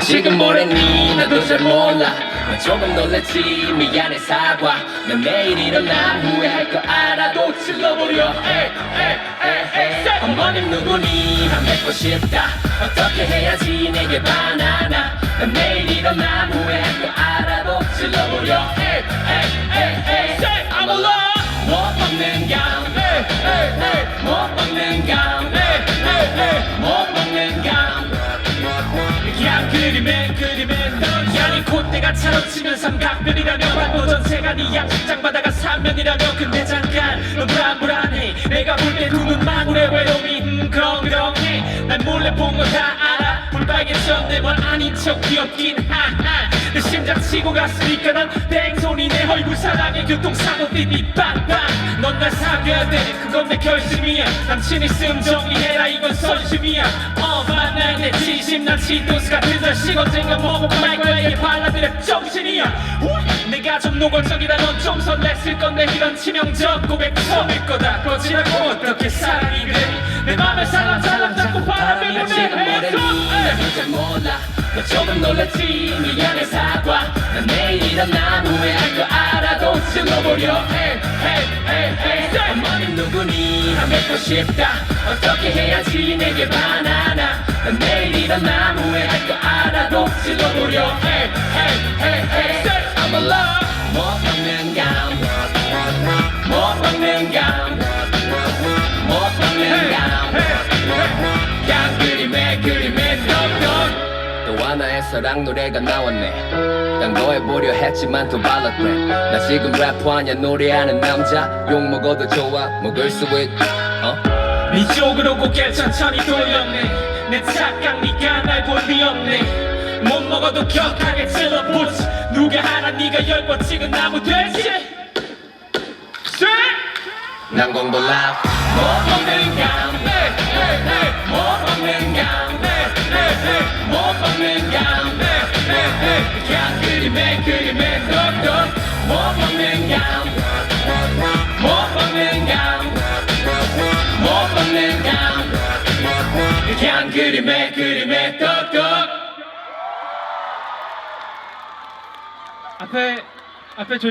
지금 뭐랬니 나도 잘 몰라. 난 조금 놀랬지 미안해 사과. 난 내일 일어나 후회할 거 알아도 질러버려. 어머님 누구니? 난 뵙고 싶다. 어떻게 해야지 내게 반하나? 난 내일 일어나 후회할 거 알아도 질러버려. 에이, 에이, 에이, 에이. 콧대가 차로 치면 삼각면이라며 반도전 세간이 양식장 바다가 삼면이라며 근데 잠깐 넌 불안불안해. 내가 볼때두눈 망울의 외로움이 음 그럼 그럼해. 난 몰래 본 거 다 알아. 불빨개졌네 뭘 아닌 척 귀엽긴 하하. 내 심장 치고 갔으니까 난 땡손이 내 얼굴 사랑의 교통사고 띠띠 빵빵 넌 날 사귀어야 돼. 그건 내 결심이야. 남친 있음 정리해라. 이건 선심이야. 어 만날 때 진심 난 치토스 같은 자식 언젠가 먹어볼 거야 이게 발라드의 정신이야. 우! 내가 좀 노골적이다 넌 좀 설렜을 건데 이런 치명적 고백 처음일 거다. 거지라고 어떻게 사랑이 그래 내 맘에 사람 사람 잡고 뭐랬니 에이. 나도 잘 몰라. 너 조금 놀랐지. 미안해. 사과. 난 내일 일어나 후회할 거 알아도 질러 버려. 어머님 누구니? 난 뵙고 싶다. 어떻게 해야지 내게 반하나? 난 내일 일어나 후회할 거 알아도 질러버려. 에이, 에이, 에이, 에이. I'm alone 또 하나의 사랑 노래가 나왔네. 당도해보려 했지만 또 발랐대. 나 지금 래퍼하냐 노래하는 남자. 욕 먹어도 좋아. 먹을 수 있... 어? 네 쪽으로 고개 천천히 돌렸네. 내 착각 네가 날 볼 리 없네. 못 먹어도 격하게 찔러보지 누가 하나 네가 열번 찍은 나무 되지. 난 공돌라 못 먹는 감못 먹는 감 그냥 그림에 그림에 떡떡 못 먹는 감못 먹는 감못 먹